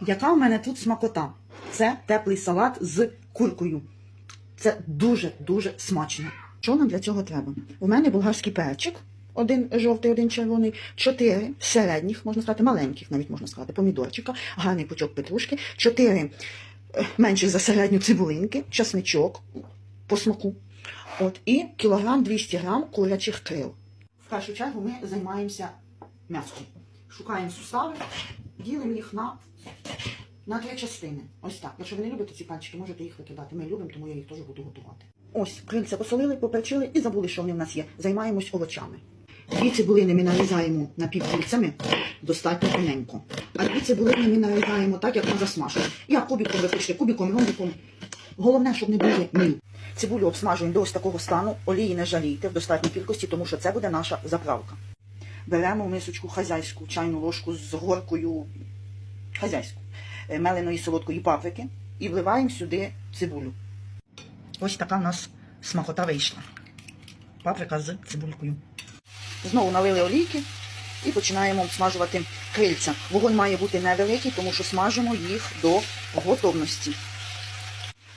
Яка в мене тут смакота? Це теплий салат з куркою. Це дуже-дуже смачно. Що нам для цього треба? У мене болгарський перчик, один жовтий, один червоний, чотири середніх, можна сказати, маленьких, навіть можна сказати, помідорчика, гарний пучок петрушки, чотири е, менших за середню цибулинки, часничок по смаку. От, і кілограм 200 грам курячих крил. В першу чергу ми займаємося м'яском. Шукаємо сустави, ділимо їх на, на три частини. Ось так. Якщо ви не любите ці пальчики, можете їх викидати. Ми любимо, тому я їх теж буду готувати. Ось, крильця посолили, поперчили і забули, що вони в нас є. Займаємось овочами. Дві цибулини ми нарізаємо напівкільцями, достатньо тоненько. А дві цибулини ми нарізаємо так, як на засмажку. Я кубиком ви кубиком, ромбиком. Головне, щоб не дуже міль. Цибулю обсмажуємо до ось такого стану, олії не жалійте в достатній кількості, тому що це буде наша заправка. Беремо мисочку хазяйську чайну ложку з горкою хазяйську, меленої солодкої паприки і вливаємо сюди цибулю. Ось така в нас смакота вийшла. Паприка з цибулькою. Знову налили олійки і починаємо обсмажувати крильця. Вогонь має бути невеликий, тому що смажимо їх до готовності.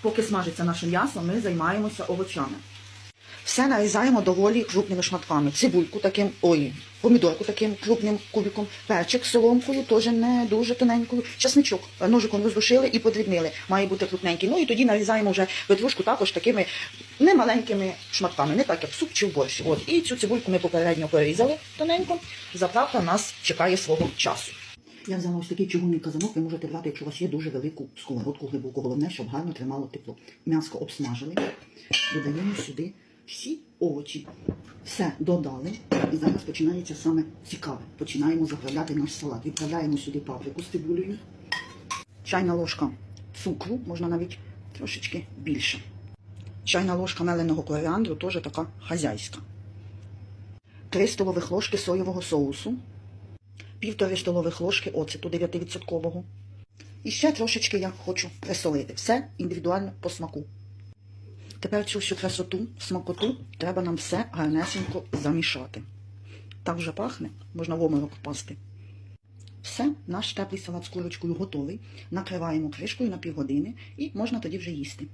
Поки смажиться наше м'ясо, ми займаємося овочами. Все нарізаємо доволі крупними шматками. Цибульку таким, ой, помідорку таким крупним кубиком, перчик соломкою, теж не дуже тоненькою, часничок е, ножиком роздушили і подрібнили. Має бути крупненький. Ну і тоді нарізаємо вже петрушку також такими немаленькими шматками, не так як суп чи в борщ. От. І цю цибульку ми попередньо порізали тоненько. Заправка нас чекає свого часу. Я взяла ось такий чугунний казанок, ви можете брати, якщо у вас є дуже велику сковородку глибоку. Головне, щоб гарно тримало тепло. М'яско обсмажили, додаємо сюди всі овочі. Все додали. І зараз починається саме цікаве. Починаємо заправляти наш салат. Відправляємо сюди паприку з цибулею. Чайна ложка цукру, можна навіть трошечки більше. Чайна ложка меленого коріандру, теж така хазяйська. Три столових ложки соєвого соусу півтори столових ложки оцету 9%. І ще трошечки я хочу присолити. Все індивідуально по смаку. Тепер цю всю красоту, смакоту треба нам все гарнесенько замішати. Так вже пахне, можна в оморок впасти. Все, наш теплий салат з курочкою готовий. Накриваємо кришкою на півгодини і можна тоді вже їсти.